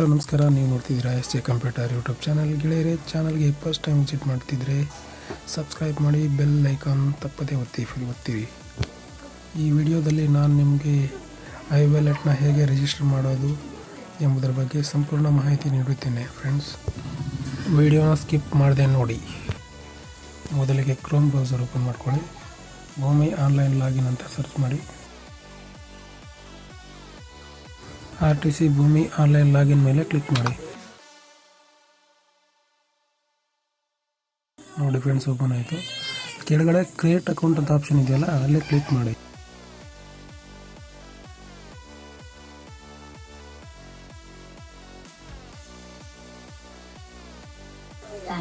Hello, ನಮಸ್ಕಾರ. ನೀವು ನೋಡ್ತಿದ್ದೀರಾ S A computer YouTube channel. ಗೆಳೆಯರೆ, ಚಾನಲ್ಗೆ ಫಸ್ಟ್ ಟೈಮ್ ವಿಸಿಟ್ ಮಾಡ್ತಿದ್ರೆ ಸಬ್ಸ್ಕ್ರೈಬ್ ಮಾಡಿ, ಬೆಲ್ ಐಕಾನ್ ತಪ್ಪದೇ ಒತ್ತಿ ಒತ್ತಿರಿ. ಈ ವಿಡಿಯೋದಲ್ಲಿ ನಾನು ನಿಮಗೆ ಐ ವ್ಯಾಲೆಟ್ನ ಹೇಗೆ ರಿಜಿಸ್ಟರ್ ಮಾಡೋದು ಎಂಬುದರ ಬಗ್ಗೆ ಸಂಪೂರ್ಣ ಮಾಹಿತಿ ನೀಡುತ್ತೇನೆ, ಫ್ರೆಂಡ್ಸ್. ವಿಡಿಯೋನ ಸ್ಕಿಪ್ ಮಾಡದೆ ನೋಡಿ. ಮೊದಲಿಗೆ ಕ್ರೋಮ್ ಬ್ರೌಸರ್ ಓಪನ್ ಮಾಡ್ಕೊಳ್ಳಿ. ಭೂಮಿ ಆನ್ಲೈನ್ ಲಾಗಿನ್ ಅಂತ ಸರ್ಚ್ ಮಾಡಿ. R T C Bhoomi online login ಮೇಲೆ ಕ್ಲಿಕ್ ಮಾಡಿ. ನೋಡಿ ಫ್ರೆಂಡ್ಸ್, ಓಪನ್ ಆಯಿತು. ಕೆಳಗಡೆ ಕ್ರಿಯೇಟ್ ಅಕೌಂಟ್ ಅಂತ ಆಪ್ಷನ್ ಇದೆಯಲ್ಲ, ಅಲ್ಲೇ ಕ್ಲಿಕ್ ಮಾಡಿ.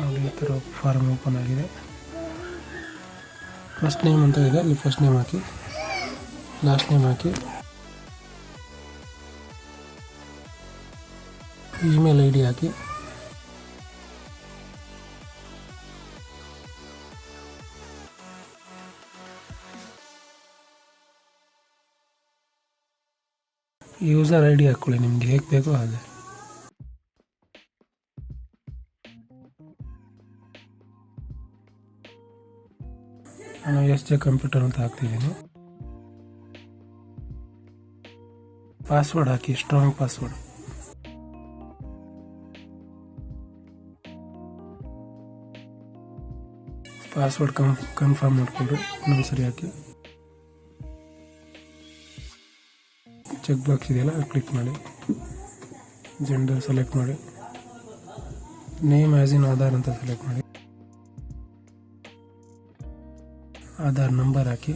ನೋಡಿ ಫಾರ್ಮ್ ಓಪನ್ ಆಗಿದೆ. ಫಸ್ಟ್ ನೇಮ್ ಅಂತ ಇದೆ, ನೀವು ಫಸ್ಟ್ ನೇಮ್ ಹಾಕಿ, ಲಾಸ್ಟ್ ನೇಮ್ ಹಾಕಿ. ಇಮೇಲ್ ಐ ಡಿ ಹಾಕಿ. ಯೂಸರ್ ಐ ಡಿ ಹಾಕ್ಕೊಳ್ಳಿ, ನಿಮ್ಗೆ ಹೇಗೆ ಬೇಕೋ ಹಾಗೆ. ನಾನು ಎಸ್ ಜೆ ಕಂಪ್ಯೂಟರ್ ಅಂತ ಹಾಕ್ತಿದ್ದೀನಿ. ಪಾಸ್ವರ್ಡ್ ಹಾಕಿ, strong password. Password con confirm ಮಾಡಿಕೊಂಡ್ರೆ ಇನ್ನೊಂದು ಸರಿ ಹಾಕಿ. ಚೆಕ್ ಬಾಕ್ಸ್ ಇದೆಯಲ್ಲ ಕ್ಲಿಕ್ ಮಾಡಿ. ಜೆಂಡರ್ ಸೆಲೆಕ್ಟ್ ಮಾಡಿ. ನೇಮ್ ಆ್ಯಸ್ ಇನ್ ಆಧಾರ್ ಅಂತ ಸೆಲೆಕ್ಟ್ ಮಾಡಿ. ಆಧಾರ್ ನಂಬರ್ ಹಾಕಿ.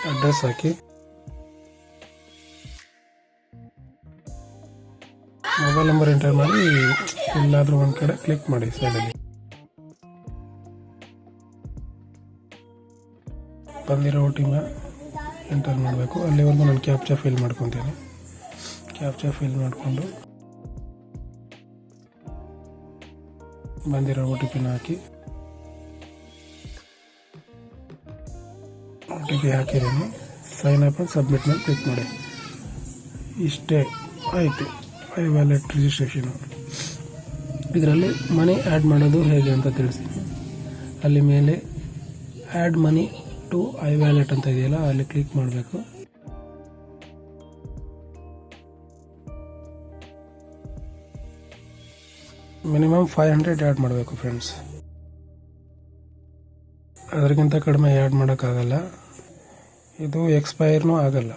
ಅಡ್ರೆಸ್ ಹಾಕಿ. ಮೊಬೈಲ್ ನಂಬರ್ ಎಂಟರ್ ಮಾಡಿ, ಎಲ್ಲಾದರೂ ಒಂದು ಕಡೆ ಕ್ಲಿಕ್ ಮಾಡಿ ಸೈಡಲ್ಲಿ ಬಂದಿರೋ ಓ ಟಿನ ಎಂಟರ್ ಮಾಡಬೇಕು. ಅಲ್ಲಿವರೆಗೂ ನಾನು ಕ್ಯಾಪ್ಚಾ ಫಿಲ್ ಮಾಡ್ಕೊತೀನಿ. ಕ್ಯಾಪ್ಚಾ ಫಿಲ್ ಮಾಡಿಕೊಂಡು ಬಂದಿರೋ ಓ ಟಿ ಪಿನ ಹಾಕಿ. ಓ ಟಿ ಪಿ ಹಾಕಿದ್ದೀನಿ. ಸೈನ್ ಅಪ್ ಸಬ್ಮಿಟ್ ಮೇಲೆ ಕ್ಲಿಕ್ ಮಾಡಿ. ಇಷ್ಟೇ. ಆಯಿತು. ಐ ವ್ಯಾಲೆಟ್ ರಿಜಿಸ್ಟ್ರೇಷನು ಇದರಲ್ಲಿ ಮನಿ ಆ್ಯಡ್ ಮಾಡೋದು ಹೇಗೆ ಅಂತ ತಿಳಿಸ್ತೀನಿ. ಅಲ್ಲಿ ಮೇಲೆ add money to I wallet ಅಂತ ಇದೆಯಲ್ಲ, ಅಲ್ಲಿ ಕ್ಲಿಕ್ ಮಾಡಬೇಕು. ಮಿನಿಮಮ್ ಫೈವ್ ಹಂಡ್ರೆಡ್ ಆ್ಯಡ್ ಮಾಡಬೇಕು ಫ್ರೆಂಡ್ಸ್ ಅದಕ್ಕಿಂತ ಕಡಿಮೆ ಆ್ಯಡ್ ಮಾಡೋಕ್ಕಾಗಲ್ಲ. ಇದು ಎಕ್ಸ್ಪೈರ್ನೂ ಆಗಲ್ಲ.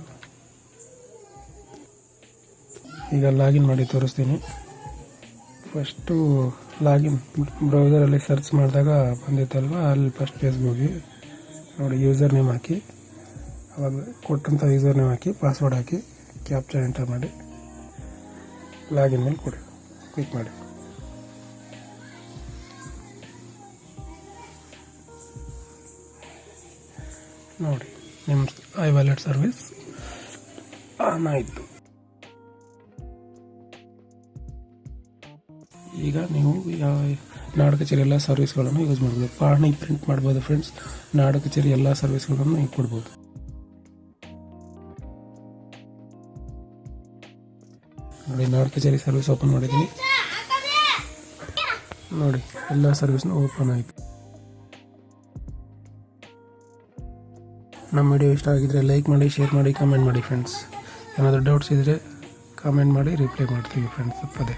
ಈಗ ಲಾಗಿನ್ ಮಾಡಿ ತೋರಿಸ್ತೀನಿ. ಫಸ್ಟು ಲಾಗಿನ್ ಬ್ರೌಸರಲ್ಲಿ ಸರ್ಚ್ ಮಾಡಿದಾಗ ಬಂದಿತ್ತಲ್ವ? ಅಲ್ಲಿ ಫಸ್ಟ್ ಪೇಜ್ಗೆ ಹೋಗಿ ನೋಡಿ ಯೂಸರ್ ನೇಮ್ ಹಾಕಿ. ಅವಾಗ ಕೊಟ್ಟಂಥ ಯೂಸರ್ ನೇಮ್ ಹಾಕಿ ಪಾಸ್ವರ್ಡ್ ಹಾಕಿ ಕ್ಯಾಪ್ಚರ್ ಎಂಟರ್ ಮಾಡಿ, ಲಾಗಿನ್ ಮೇಲೆ ಕೊಡಿ. ಕ್ಲಿಕ್ ಮಾಡಿ. ನೋಡಿ, ನಿಮ್ಮ ಐ ವ್ಯಾಲೆಟ್ ಸರ್ವಿಸ್ ಆನ್ ಆಯಿತು. ಈಗ ನೀವು ನಾಡ ಕಚೇರಿ ಎಲ್ಲ ಸರ್ವಿಸ್ಗಳನ್ನು ಯೂಸ್ ಮಾಡ್ಬೋದು. ಪಾಣಿ ಪ್ರಿಂಟ್ ಮಾಡ್ಬೋದು ಫ್ರೆಂಡ್ಸ್ ನಾಡ ಕಚೇರಿ ಎಲ್ಲ ಸರ್ವಿಸ್ಗಳನ್ನು ನೀವು ಕೊಡ್ಬೋದು. ನೋಡಿ, ನಾಡ ಕಚೇರಿ ಸರ್ವಿಸ್ ಓಪನ್ ಮಾಡಿದ್ದೀನಿ. ನೋಡಿ, ಎಲ್ಲ ಸರ್ವಿಸ್ನು ಓಪನ್ ಆಯಿತು. ನಮ್ಮ ವಿಡಿಯೋ ಇಷ್ಟ ಆಗಿದ್ರೆ ಲೈಕ್ ಮಾಡಿ, ಶೇರ್ ಮಾಡಿ ಕಮೆಂಟ್ ಮಾಡಿ ಫ್ರೆಂಡ್ಸ್ ಏನಾದರೂ ಡೌಟ್ಸ್ ಇದ್ದರೆ ಕಮೆಂಟ್ ಮಾಡಿ ರಿಪ್ಲೈ ಮಾಡ್ತೀವಿ ಫ್ರೆಂಡ್ಸ್ ತಪ್ಪದೆ.